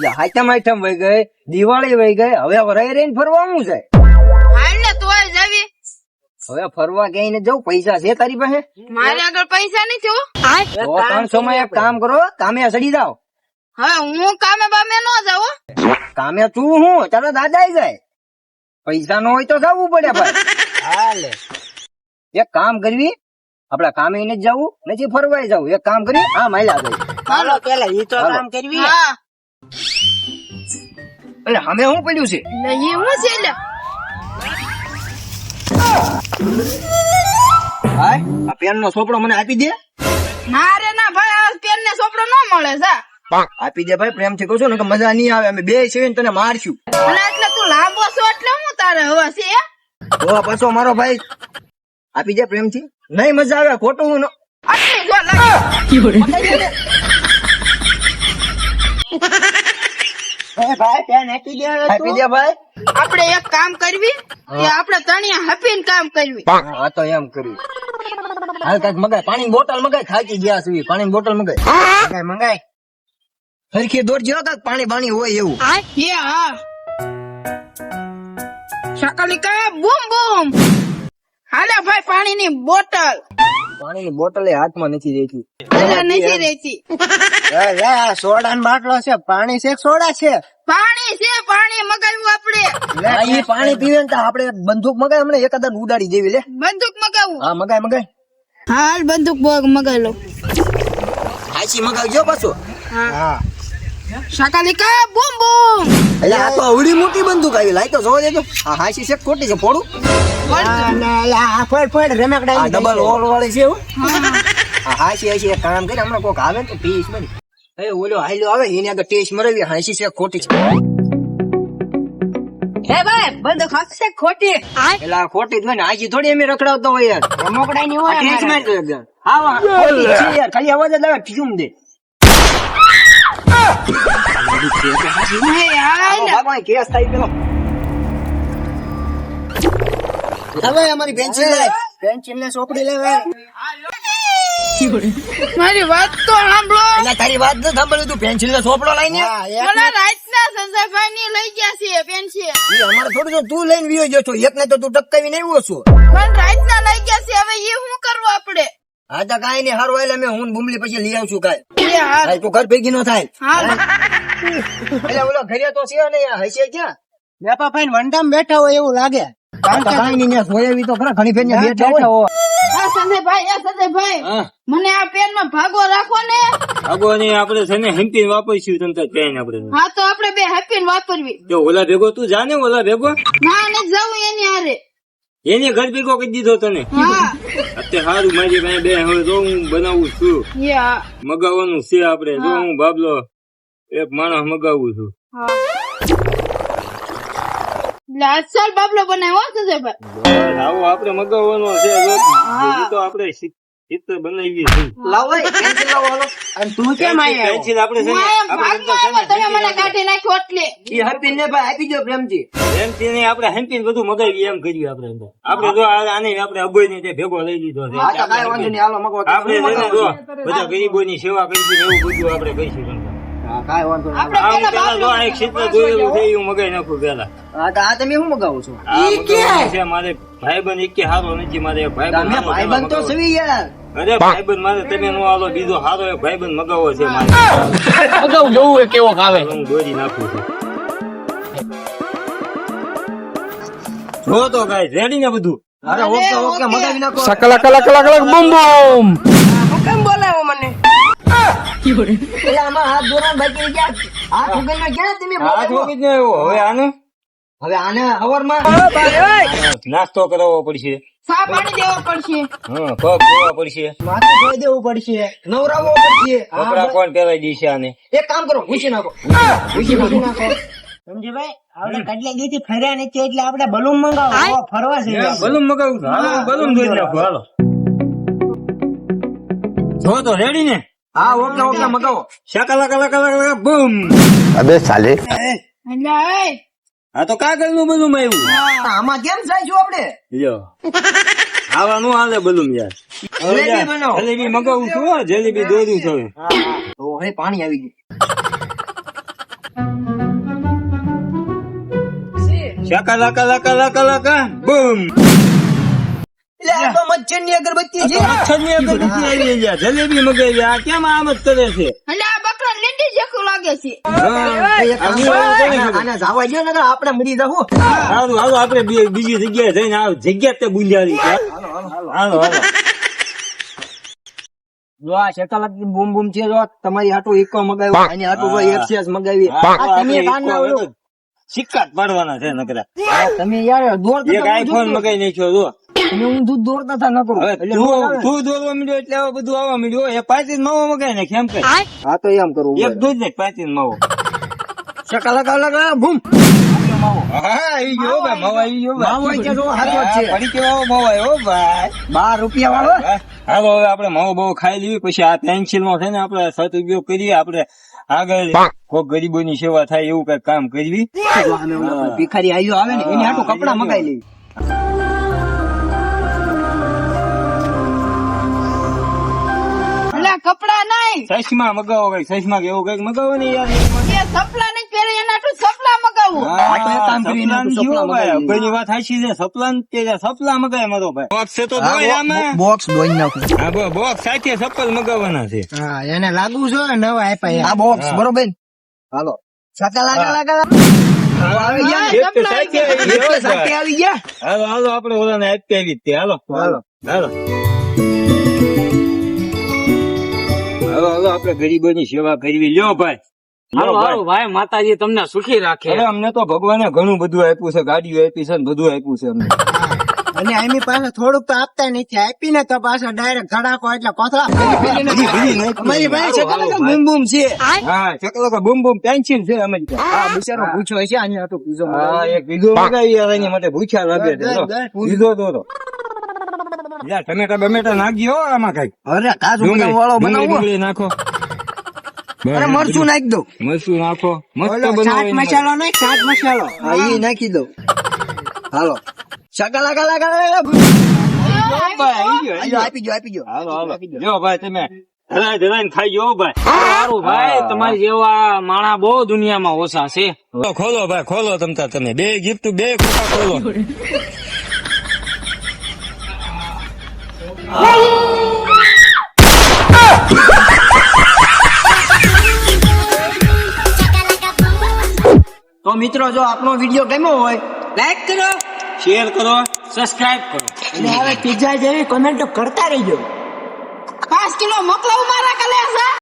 મજા હાઈટમ હાઈટમ વહી ગઈ દિવાળી વહી ગઈ હવે વરાઈ રહીને ફરવાનું છે હાલ ને તોય જાવી. હવે ફરવા ક્યાંય ને જવું પૈસા છે તારી પાસે? મારે આગળ પૈસા નહીં હો. તો ત્રણસો માં એક કામ કરો કામે સડી જાઓ. હવે હું કામે બામે ન જાઉં કામે તું હું ચાલો દાદા જાય. પૈસા નો હોય તો જવું પડે ભાઈ. એક કામ કરવી આપડા કામે ને જવું નથી ફરવાય જવું. એક કામ કરી આ માયલા હાલો પેલા ઈ તો કામ કરવી. હા. એટલે હમે શું પડ્યું છે? નહીં હું છે એટલે ભાઈ આ પેન નો સોપડો મને આપી દે. ના રે ના ભાઈ આ પેન ને સોપડો ન મળે છે આપી દે ભાઈ પ્રેમથી કહું છું ને કે મજા નહીં આવે. અમે બે છીએ તને મારશું. અને એટલે તું લાંબો છો એટલે હું તારે હવે છે? તો પાછો મારો ભાઈ. આપી દે પ્રેમથી. નહીં મજા આવે ખોટું હું ન- આટલી જો લાગે. એ ભાઈ પેન આપી દે આપી દે ભાઈ. આપણે એક કામ કરવી કે આપણે તણિયા હપીને કામ કરવી. હા તો એમ કર્યું. હાલ કંઈક મગાય. પાણી બોટલ મગાય. થાકી ગયા સુધી પાણી બોટલ મગાય. મગાય મગાય. સરખી દોડજો કાંઈક પાણી બાણી હોય એવું. એ હા. સકાલિકા બૂમ બૂમ. હાલે ભાઈ પાણીની બોટલ. પાણીની બોટલ હાથમાં નથી રહેતી નથી રહેતી સોડા ને બાટલો છે. પાણી છે સોડા છે? પાણી છે પાણી મગાવ્યું આપડે પાણી પીવે ને આપડે બંદૂક મગાય હમણાં એકાદા ઉડાડી દેવી લે. બંદૂક મગાવું. હા મગાય મગાય. હાલ બંદૂક બગ મગાવી લો આઈસી મગાવજો પાછો. હા. બૂમ બૂમ. એટલે આ તો અવડી મોટી બંદૂક આવી. લાઈ તો જોવા દેજો. આ હાસી છે ખોટી છે? ફોડું. ફળ ફળ રમકડા ડબલ ઓલ વાળી છે એવું આ હાસી હાસી કામ કરી હમણાં કોક આવે તો પીસ બની એ ઓલો હાલ્યો આવે એને આગળ ટેસ્ટ મરાવી હાસી છે ખોટી છે. ભાઈ ખોટી. એટલે ખોટી જ હોય હાસી થોડી અમે રખડાવતા હોય યાર. રમકડા ની હોય ટેસ્ટ. એકદમ. હા ખોટી છે યાર. ખાલી અવાજ જ આવે ઠીકુમ દે. ભગવાન કેસ થાય પેલો. હવે અમારી પેન્સિલ પેન્સિલ ને ચોપડી લેવાય મારી વાત તો સાંભળો. એટલે તારી વાત ન સાંભળ્યું તું? પેન્સિલ નો સોપડો લઈને હા, રાતના સંજયભાઈ ની લઈ ગયા છે પેન્સિલ ઈ અમારે થોડું તો તું લઈને વિયો ગયો છો. એક ને તો તું ટપકાવી આવ્યો છું. પણ રાતના લઈ ગયા છે હવે એ શું કરવું આપણે? હા તો કાંઈ નહીં હારું એટલે મેં હું બુમલી પછી લઈ આવશું કાંઈ તું ઘર ભેગી નો થાય. એટલે ઓલો ઘરે તો છે ને હશે ક્યાં? વેપા ભાઈ વંડામ બેઠા હોય એવું લાગે. કાંઈ તો કાંઈ નહીં ત્યાં જોયા એવી તો ખરા ઘણી ફેર ને બેઠા હોય. સંજયભાઈ આ સંજયભાઈ મને આ પેનમાં ભાગો રાખો ને. આગો ને આપણે છે ને હિંપી વાપરશું તને પેન આપણે. હા તો આપણે બે હેપી વાપરવી. જો ઓલા ભેગો તું જાને ઓલા ભેગો. ના ને જવું એની હારે. એને ઘર ભેગો કરી દીધો તને. અત્યારે સારું મારી ભાઈ બે હવે જો હું બનાવું છું. મગાવવાનું છે આપડે જો હું. બાબલો એક માણસ મગાવું છું. અસલ બાબલો બનાવ્યો હો સંજયભાઈ બસ આપણે મગાવવાનો છે તો આપણે ચિત્ર બનાવીએ છીએ. લાવો એ લાવો અને તું કેમ આયા પેન્સિલ આપણે છે આપણે છે તમે મને કાઢી નાખ્યો એટલે. ઈ હરપીન ને ભાઈ આપી દો પ્રેમજી. પ્રેમજી ને આપણે હંપીન બધું મગાવી એમ કર્યું આપણે અંદર. આપણે જો આને આપણે અભય ને તે ભેગો લઈ લીધો છે. હા તો કાઈ વાંધો નહીં હાલો મગાવો આપણે છે છું. બધા ગરીબોની સેવા કરીશું એવું બધું આપણે કરીશું. કાંઈ વાંધો આપણે પેલા એક છે એવું મગાઈ નાખું પેલા હા તો આ તમે શું મગાવો છો? આ મગાવવાનું છે મારે ભાઈબંધ એકે હારો નથી મારે ભાઈબંધ તમે ભાઈબંધ તો સવી યાર. અરે ભાઈબંધ મારે તમે નો હાલો બીજો હારો એક ભાઈબંધ મગાવો છે મારે. અગાઉ જોવું એ કેવો આવે હું દોરી નાખું છું. જો તો ગાય રેડી ને બધું? અરે ઓકે ઓકે મગાવી નાખો. સકલા કલા કલા કલા બમ બૂમ. પેલા આમાં હાથ દોરા બાકી ગયા. હાથ ઉગલમાં ક્યાં તમે આ બોલાવો? જ આવ્યો. હવે આને? હવે આને હવારમાં? નાસ્તો કરાવવો પડશે. સા પાણી દેવો પડશે? હા પગ ધોવા પડશે. માથું ધોઈ દેવું પડશે. નવરાવો પડશે. કપડા કોણ પહેરાઈ દેશે આને? એક કામ કરો ભૂસી નાખો. ભૂસી નાખો. સમજી આપણે કેટલા દિવસથી ફર્યા નથી એટલે આપણે બલૂન મંગાવો. ફરવા જઈએ. બલૂન મગાવું છું. બલૂન દોરી નાખો. હાલો. જો તો રેડી ને? હા ઓકે ઓકે મગાવો. શકલા કલા કલા કલા બૂમ. અબે સાલે. હા તો કાગળનું બધું માયું આમાં કેમ થાય આપડે જો આવાનું હાલે બધું યાર. જલેબી મગાવું છું જલેબી દોરું છું તો હવે પાણી આવી ગયું. શકલા કલા કલા કલા બૂમ. એટલે આ તો મચ્છરની અગરબત્તી છે. મચ્છરની અગરબત્તી આવી ગયા જલેબી મગાવી આ કેમ આમ જ કરે છે? એટલે આ બકરા લીંડી જેખું લાગે છે. હા, એક કામ આ કરો, કોને ખબર? આને જાવા દ્યો નકર આપણે મરી જાવું સારું હાલો આપણે બીજી જગ્યાએ જઈને આ જગ્યા તે બુંજારી છે. હાલો હાલો જો આ શેકાલાકી બૂમ બૂમ છે જો તમારી આટો ઇકો મગાવ્યો આની હાટુ એફસીએસ મગાવી. આ તમે કાન ના એક સિક્કા પાડવાના છે નકરા. તમે યાર દોડતા એક આઈફોન મગાવી મગાઈ નાખ્યો જો. તમે હું દૂધ દોરતા હતા નકરો. તું આવે. દોરવા માંડ્યો એટલે હવે બધું આવવા મીડ્યો. એ પાંચી નવો મગાઈ ને કેમ કઈ હા તો એમ કરવું એક દૂધ ને પાંચી નવો શેકાલાકા લગા બૂમ હા ઈ ગયો ભાઈ મવા ઈ ગયો માવો ભાઈ છે જો હાથમાં જ છે. પડી કેવા મવા હો ભાઈ. બાર રૂપિયા વાળો? હવે આપણે માવો બહુ ખાઈ લેવી પછી આ પેન્સિલમાં છે ને આપડે સત ઉપયોગ કરીએ આપડે આગળ કોક ગરીબો ની સેવા થાય એવું કઈ કામ કરવી. ભિખારી આયો આવે ને એની આટલું કપડા મગાઈ લેવી કપડા નહીં. ચશ્મા મગાવો કઈ ચશ્મા કે કઈ મગાવો ને યાર. સપલા નહીં પહેરે એના હાટુ સપલા મગાવું. તો સપલા જુઓ ભાઈ, મગાવી. લે. ભાઈની વાત સાચી છે. સપલાન તે સપલા મગાય મારો ભાઈ. બોક્સ છે તો બોક્સ દોઈ નાખું. હા બોક્સ સાથે સપ્પલ મગાવવાના છે. હા એને લાગુ છો ને નવા આપ્યા આ બોક્સ બરોબર? હાલો. સાકા લાગા લાગા આવી ગયા ને? એક તો સાથે આવી એક ગયો. તો સાથે ભાઈ. આવી ગયા. હાલો હાલો આપણે ઓલાને આપી હાલો હાલો. હાલો. હાલો હાલો આપણે ગરીબોની સેવા કરવી. લ્યો ભાઈ. હાલો હાલો ભાઈ. ભાઈ માતાજી તમને સુખી રાખે. અરે અમને તો ભગવાને ઘણું બધું આપ્યું છે ગાડીઓ આપી છે ને બધું આપ્યું છે અમને. અને એની પાસે થોડુંક તો આપતા નથી આપી ને તો પાછા ડાયરેક્ટ ધડાકો એટલે કોથળા અમારી બૂમ બૂમ છે. હા ચકલો બૂમ બૂમ પેન્સિલ છે અમે. બિચારો પૂછો છે આની પીઝો હા એક મગાવી એની માટે ભૂખ્યા લાગે છે. યાર ટમેટા બમેટા નાખજો હો આમાં કંઈક. અરે કાજુ બદામ વાળો બનાવો. નાખો. અરે મરચું નાખી દો. મરચું નાખો. મસ્ત બનાવો ચાટ મસાલો નહીં ચાટ મસાલો. હા ઈ નાખી દો હાલો. શકાલાકા કલા કલા ભાઈ, આવી ગયો, આવી ગયો. આપી જો આપી જો હાલો હાલો. જો ભાઈ તમે હલાય ધરાઈને ખાઈ ગયો ભાઈ. સારું ભાઈ તમારી જેવા માણા બહુ દુનિયામાં ઓછા છે. ખોલો, ખોલો ભાઈ ખોલો તમતા તમે. બે ગિફ્ટ બે ખોખા ખોલો. તો મિત્રો, જો આપનો વીડિયો ગમ્યો હોય લાઈક કરો શેર કરો સબસ્ક્રાઇબ કરો. અને હવે પીઝા જેવી કોમેન્ટો કરતા રહેજો. પાંચ કિલો મોકલાવો